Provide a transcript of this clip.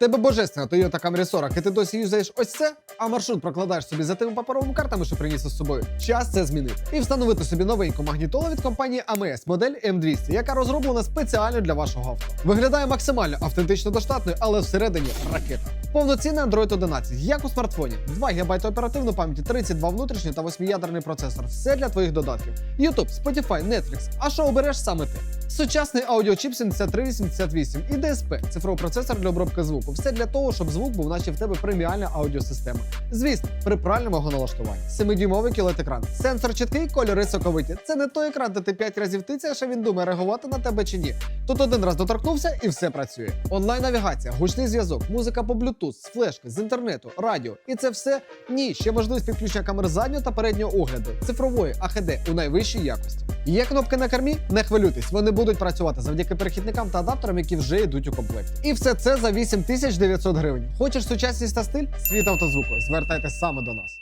тебе божественна Toyota Camry 40, і ти досі юзаєш ось це, а маршрут прокладаєш собі за тими паперовими картами, що приніс із собою. Час це змінити. І встановити собі новеньку магнітолу від компанії AMS модель M200, яка розроблена спеціально для вашого авто. Виглядає максимально автентично до штатної, але всередині ракета. Повноцінний Android 11, як у смартфоні, 2 ГБ оперативної пам'яті, 32 внутрішні та 8-ядерний процесор. Все для твоїх додатків. YouTube, Spotify, Netflix. А що обереш саме ти? Сучасний аудіочіп 7388 і DSP – цифровий процесор для обробки звуку. Все для того, щоб звук був наче в тебе преміальна аудіосистема. Звісно, при правильному його налаштуванні. 7-дюймовий QLED-екран. Сенсор чіткий, кольори соковиті. Це не той екран, де ти 5 разів тицяєш, а він думає, реагувати на тебе чи ні. Тут один раз доторкнувся і все працює. Онлайн-навігація, гучний зв'язок, музика по Bluetooth, з флешки, з інтернету, радіо. І це все ні. Ще можливість підключення камер заднього та переднього огляду, цифрової AHD у найвищій якості. Є кнопки на кермі? Не хвилюйтесь, вони будуть працювати завдяки перехідникам та адаптерам, які вже йдуть у комплекті. І все це за 8900 гривень. Хочеш сучасність та стиль? Світ автозвуку. Звертайтесь саме до нас.